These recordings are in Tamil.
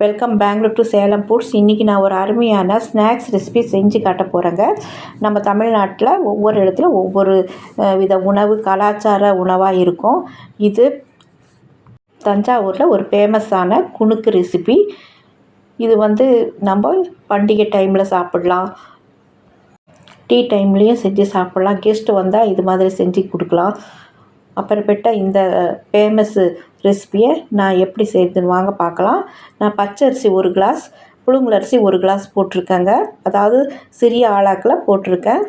Welcome Bangalore to Salem foods. இன்றைக்கி நான் ஒரு அருமையான ஸ்நாக்ஸ் ரெசிபி செஞ்சு காட்ட போகிறேங்க நம்ம தமிழ்நாட்டில் ஒவ்வொரு இடத்துல ஒவ்வொரு வித உணவு கலாச்சார உணவாக இருக்கும். இது தஞ்சாவூரில் ஒரு ஃபேமஸான குணுக்கு ரெசிபி. இது வந்து நம்ம பண்டிகை டைமில் சாப்பிடலாம். டீ டைம்லேயும் செஞ்சு சாப்பிட்லாம். கெஸ்ட்டு வந்தால் இது மாதிரி செஞ்சு கொடுக்கலாம். அப்புறப்பட்ட இந்த ஃபேமஸ்ஸு ரெசிபியை நான் எப்படி செய்யுதுன்னு வாங்க பார்க்கலாம் நான் பச்சை அரிசி ஒரு கிளாஸ் புழுங்கல் அரிசி ஒரு கிளாஸ் போட்டிருக்கேங்க. அதாவது சிறிய ஆளாக்கில் போட்டிருக்கேன்.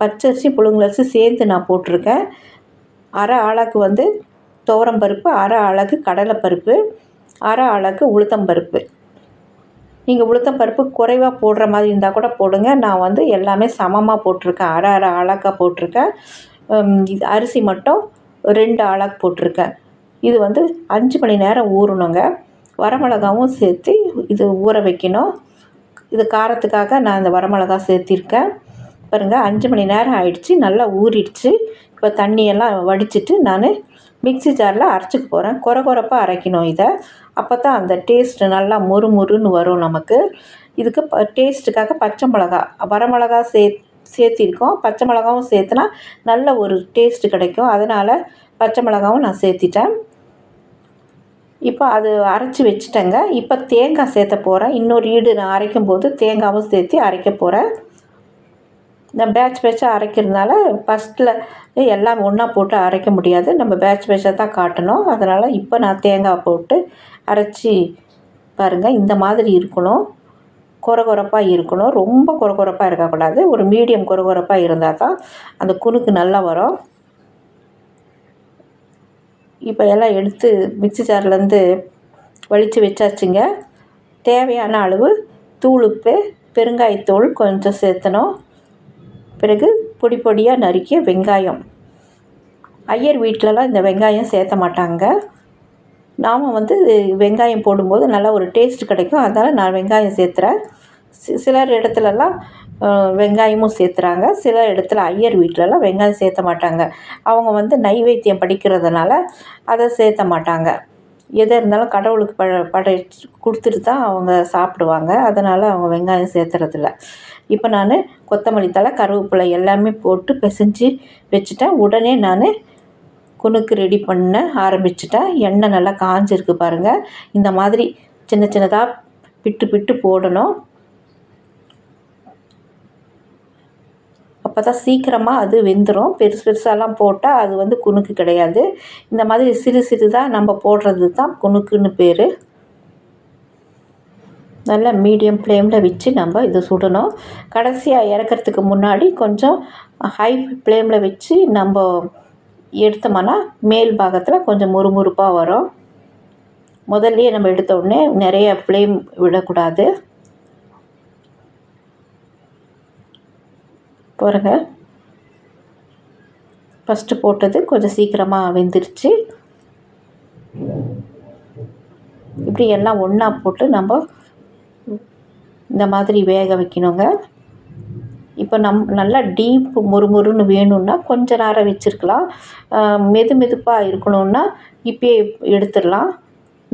பச்சரிசி புழுங்கல் அரிசி சேர்த்து நான் போட்டிருக்கேன். அரை ஆளாக்கு வந்து துவரம்பருப்பு அரை ஆளாக்கு கடலைப்பருப்பு அரை ஆளாக்கு உளுத்தம்பருப்பு நீங்கள் உளுத்தம்பருப்பு குறைவாக போடுற மாதிரி இருந்தால் கூட போடுங்க. நான் வந்து எல்லாமே சமமாக போட்டிருக்கேன். அரை அரை ஆளாக்காக போட்டிருக்கேன். இது அரிசி மட்டும் ரெண்டு ஆளாக்கு போட்டிருக்கேன். இது வந்து அஞ்சு மணி நேரம் ஊறணுங்க. வரமிளகாவும் சேர்த்து இது ஊற வைக்கணும். இது காரத்துக்காக நான் இந்த வரமிளகா சேர்த்திருக்கேன். பாருங்கள் அஞ்சு மணி நேரம் ஆயிடுச்சு. நல்லா ஊறிடுச்சு. இப்போ தண்ணியெல்லாம் வடிச்சிட்டு நான் மிக்ஸி ஜாரில் அரைச்சிக்க போகிறேன் குறை குறைப்பாக அரைக்கணும் இதை. அப்போ தான் அந்த டேஸ்ட்டு நல்லா மொறு மொறுன்னு வரும் நமக்கு. இதுக்கு ப டேஸ்ட்டுக்காக பச்சை மிளகா வரமிளகா சேர்த்து சேர்த்திருக்கோம். பச்சை மிளகாவும் சேர்த்துனா நல்ல ஒரு டேஸ்ட் கிடைக்கும். அதனால் பச்சை மிளகாவும் நான் சேர்த்திட்டேன். இப்போ அது அரைச்சி வச்சுட்டேங்க. இப்போ தேங்காய் சேர்த்த போகிறேன் இன்னொரு ஈடு நான் அரைக்கும் போது தேங்காவும் சேர்த்து அரைக்க போகிறேன் நான் பேட்ச் பேட்சாக அரைக்கிறதுனால ஃபஸ்ட்டில் எல்லாம் ஒன்றா போட்டு அரைக்க முடியாது. நம்ம பேட்ச் பேட்சாக தான் காட்டணும். அதனால் இப்போ நான் தேங்காய் போட்டு அரைச்சி பாருங்கள் இந்த மாதிரி இருக்கணும். கொர கொரப்பாக இருக்கணும். ரொம்ப கொர கொரப்பாக இருக்கக்கூடாது. ஒரு மீடியம் கொர கொரப்பாக இருந்தால் தான் அந்த குணுக்கு நல்லா வரும். இப்போ எல்லாம் எடுத்து மிக்ஸி ஜார்லேருந்து வலித்து வச்சாச்சுங்க. தேவையான அளவு தூளுப்பு பெருங்காயத்தூள் கொஞ்சம் சேர்த்தணும். பிறகு பொடி பொடியாக நறுக்கிய வெங்காயம். ஐயர் வீட்டிலலாம் இந்த வெங்காயம் சேர்த்த மாட்டாங்க. நாம் வந்து வெங்காயம் போடும்போது நல்லா ஒரு டேஸ்ட் கிடைக்கும். அதனால் நான் வெங்காயம் சேர்த்துறேன். சி சிலர் இடத்துலலாம் வெங்காயமும் சேர்த்துறாங்க. சில இடத்துல ஐயர் வீட்டிலலாம் வெங்காயம் சேர்த்த மாட்டாங்க. அவங்க வந்து நைவேத்தியம் படிக்கிறதுனால அதை சேர்த்த மாட்டாங்க. எது இருந்தாலும் கடவுளுக்கு ப படை கொடுத்துட்டு தான் அவங்க சாப்பிடுவாங்க. அதனால் அவங்க வெங்காயம் சேர்த்துறதில்ல. இப்போ நான் கொத்தமல்லி தழை கருவேப்பிலை எல்லாமே போட்டு பிசைஞ்சு வச்சுட்டேன். உடனே நான் குணுக்கு ரெடி பண்ண ஆரம்பிச்சிட்டேன் எண்ணெய் நல்லா காஞ்சிருக்கு பாருங்கள் இந்த மாதிரி சின்ன சின்னதாக பிட்டு பிட்டு போடணும். அப்போ தான் சீக்கிரமாக அது வெந்துடும் பெருசு பெருசாலாம் போட்டால் அது வந்து குணுக்கு கிடையாது. இந்த மாதிரி சிறு சிறுதாக நம்ம போடுறது தான் குணுக்குன்னு பேர். நல்ல மீடியம் ஃப்ளேமில் வச்சு நம்ம இதை சுடணும். கடைசியாக இறக்கறதுக்கு முன்னாடி கொஞ்சம் ஹை ஃப்ளேமில் வச்சு நம்ம எடுத்தோம்னா மேல் பாகத்தில் கொஞ்சம் முறுமுறுப்பாக வரும். முதல்லையே நம்ம எடுத்த உடனே நிறைய ஃப்ளேம் விடக்கூடாது. பாருங்க. ஃபஸ்ட்டு போட்டது கொஞ்சம் சீக்கிரமாக வெந்துருச்சு. இப்படி எல்லாம் ஒன்றா போட்டு நம்ம இந்த மாதிரி வேக வைக்கணுங்க. இப்போ நம் நல்லா டீப் முறுமுறுன்னு வேணும்னா கொஞ்ச நேரம் வச்சுருக்கலாம். மெது மெதுப்பாக இருக்கணும்னா இப்பயே எடுத்துடலாம்.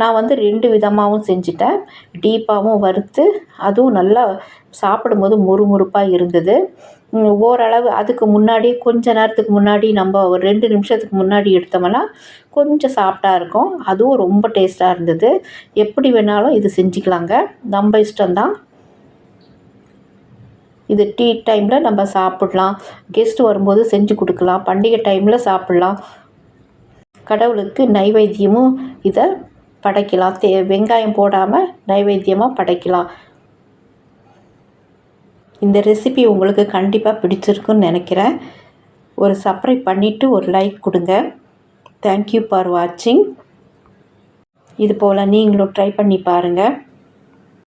நான் வந்து ரெண்டு விதமாகவும் செஞ்சுட்டேன். டீப்பாகவும் வறுத்து அதுவும் நல்லா சாப்பிடும்போது முறுமுறுப்பாக இருந்தது. ஓரளவு அதுக்கு முன்னாடி கொஞ்ச நேரத்துக்கு முன்னாடி நம்ம ஒரு ரெண்டு நிமிஷத்துக்கு முன்னாடி எடுத்தோம்னா கொஞ்சம் சாஃப்டாக இருக்கும். அதுவும் ரொம்ப டேஸ்ட்டாக இருந்தது. எப்படி வேணாலும் இது செஞ்சுக்கலாங்க. நம்ம இஷ்டம்தான். இது டீ டைமில் நம்ம சாப்பிட்லாம். கெஸ்ட் வரும்போது செஞ்சு கொடுக்கலாம். பண்டிகை டைமில் சாப்பிட்லாம். கடவுளுக்கு நைவேத்தியமும் இதை படைக்கலாம். தே வெங்காயம் போடாமல் நைவேத்தியமாக படைக்கலாம். இந்த ரெசிபி உங்களுக்கு கண்டிப்பாக பிடிச்சிருக்குன்னு நினைக்கிறேன். ஒரு சப்ஸ்கிரைப் பண்ணிவிட்டு ஒரு லைக் கொடுங்க. தேங்க்யூ ஃபார் வாட்சிங் இது போல் நீங்களும் ட்ரை பண்ணி பாருங்கள்